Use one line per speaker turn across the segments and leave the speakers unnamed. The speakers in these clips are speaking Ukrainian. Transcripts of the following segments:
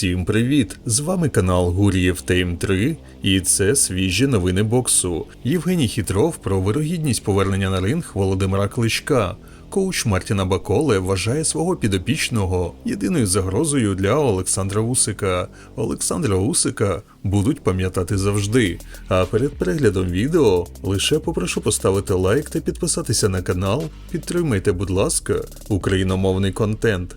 Всім привіт! З вами канал Гурієв Тайм 3 і це свіжі новини боксу. Євгеній Хітров про вирогідність повернення на ринг Володимира Кличка. Коуч Мартіна Баколе вважає свого підопічного єдиною загрозою для Олександра Усика. Олександра Усика будуть пам'ятати завжди. А перед переглядом відео лише попрошу поставити лайк та підписатися на канал. Підтримайте, будь ласка, україномовний контент.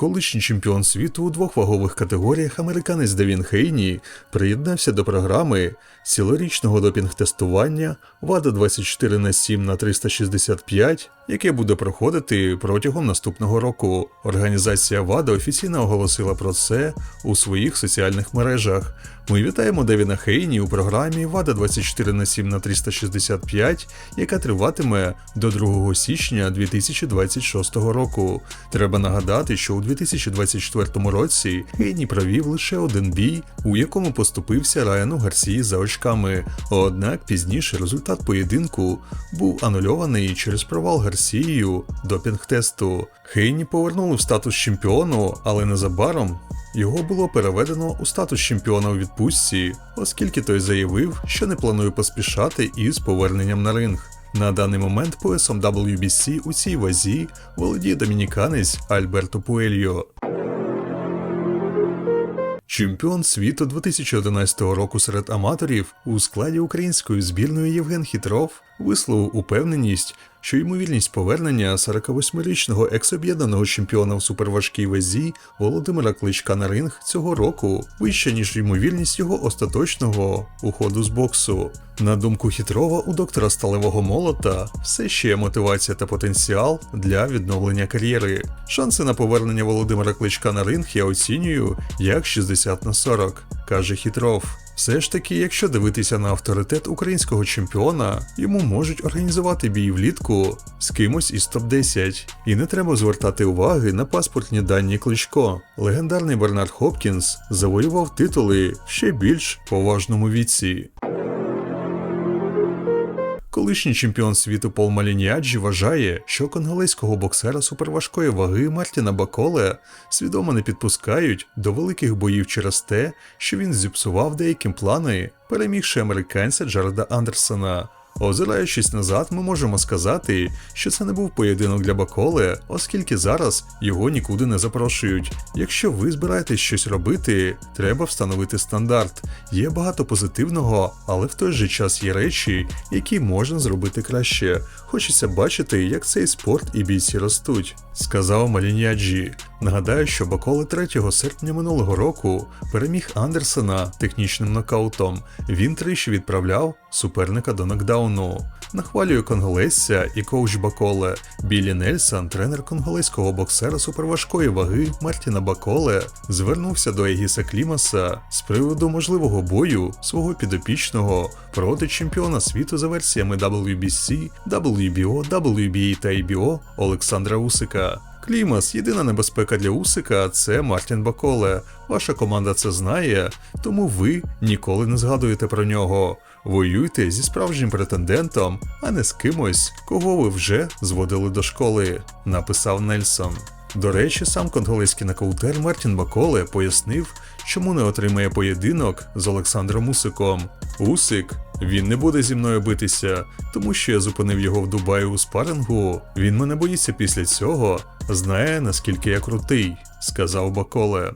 Колишній чемпіон світу у двох вагових категоріях американець Девін Хейні приєднався до програми цілорічного допінг-тестування ВАДА 24 на 7 на 365, яке буде проходити протягом наступного року. Організація ВАДА офіційно оголосила про це у своїх соціальних мережах. Ми вітаємо Девіна Хейні у програмі ВАДА 24 на 7 на 365, яка триватиме до 2 січня 2026 року. Треба нагадати, що у 2024 році Хейні провів лише один бій, у якому поступився Райану Гарсії за очками. Однак пізніше результат поєдинку був анульований через провал Гарсією допінг-тесту. Хейні повернули в статус чемпіону, але незабаром його було переведено у статус чемпіона у відпустці, оскільки той заявив, що не планує поспішати із поверненням на ринг. На даний момент поясом WBC у цій вазі володіє домініканець Альберто Пуельо. Чемпіон світу 2011 року серед аматорів у складі української збірної Євген Хітров висловив упевненість, що ймовірність повернення 48-річного екс-об'єднаного чемпіона в суперважкій вазі Володимира Кличка на ринг цього року вища, ніж ймовірність його остаточного уходу з боксу. На думку Хітрова, у доктора сталевого молота все ще є мотивація та потенціал для відновлення кар'єри. Шанси на повернення Володимира Кличка на ринг я оцінюю як 60 на 40, каже Хітров. Все ж таки, якщо дивитися на авторитет українського чемпіона, йому можуть організувати бій влітку з кимось із топ-10. І не треба звертати уваги на паспортні дані Кличко. Легендарний Бернард Хопкінс завоював титули ще більш поважному віці. Колишній чемпіон світу Пол Малініаджі вважає, що конголезького боксера суперважкої ваги Мартіна Баколе свідомо не підпускають до великих боїв через те, що він зіпсував деяким плани, перемігши американця Джареда Андерсона. Озираючись назад, ми можемо сказати, що це не був поєдинок для Баколе, оскільки зараз його нікуди не запрошують. Якщо ви збираєтесь щось робити, треба встановити стандарт. Є багато позитивного, але в той же час є речі, які можна зробити краще. Хочеться бачити, як цей спорт і бійці ростуть, сказав Маліняджі. Нагадаю, що Баколе 3 серпня минулого року переміг Андерсена технічним нокаутом. Він тричі відправляв суперника до нокдауну. Нахвалює конголезця і коуч Баколе. Білі Нельсон, тренер конголезького боксера суперважкої ваги Мартіна Баколе, звернувся до Егіса Клімаса з приводу можливого бою свого підопічного проти чемпіона світу за версіями WBC, WBO, WBA та IBO Олександра Усика. Клімас, єдина небезпека для Усика це Мартін Баколе. Ваша команда це знає, тому ви ніколи не згадуєте про нього. Воюйте зі справжнім претендентом, а не з кимось, кого ви вже зводили до школи, написав Нельсон. До речі, сам конголезький нокаутер Мартін Баколе пояснив, чому не отримає поєдинок з Олександром Усиком. Усик, він не буде зі мною битися, тому що я зупинив його в Дубаї у спарингу. Він мене боїться після цього, знає наскільки я крутий, сказав Баколе.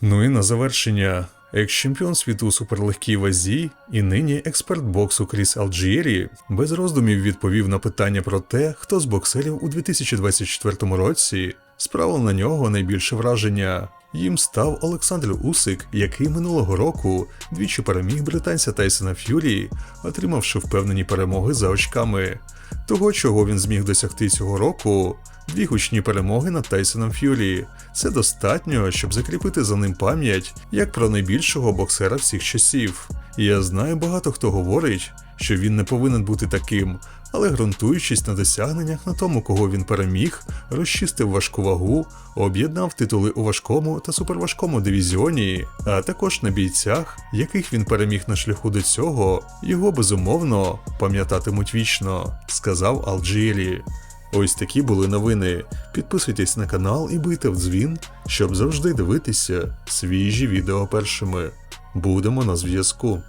Ну і на завершення. Екс-чемпіон світу у суперлегкій вазі і нині експерт боксу Кріс Алджієрі без роздумів відповів на питання про те, хто з боксерів у 2024 році справив на нього найбільше враження. Їм став Олександр Усик, який минулого року двічі переміг британця Тайсона Ф'юрі, отримавши впевнені перемоги за очками. Того, чого він зміг досягти цього року, дві гучні перемоги над Тайсоном Ф'юрі. Це достатньо, щоб закріпити за ним пам'ять як про найбільшого боксера всіх часів. Я знаю багато хто говорить, що він не повинен бути таким, але ґрунтуючись на досягненнях на тому, кого він переміг, розчистив важку вагу, об'єднав титули у важкому та суперважкому дивізіоні, а також на бійцях, яких він переміг на шляху до цього, його безумовно пам'ятатимуть вічно, сказав Алджирі. Ось такі були новини. Підписуйтесь на канал і бийте в дзвін, щоб завжди дивитися свіжі відео першими. Будемо на зв'язку.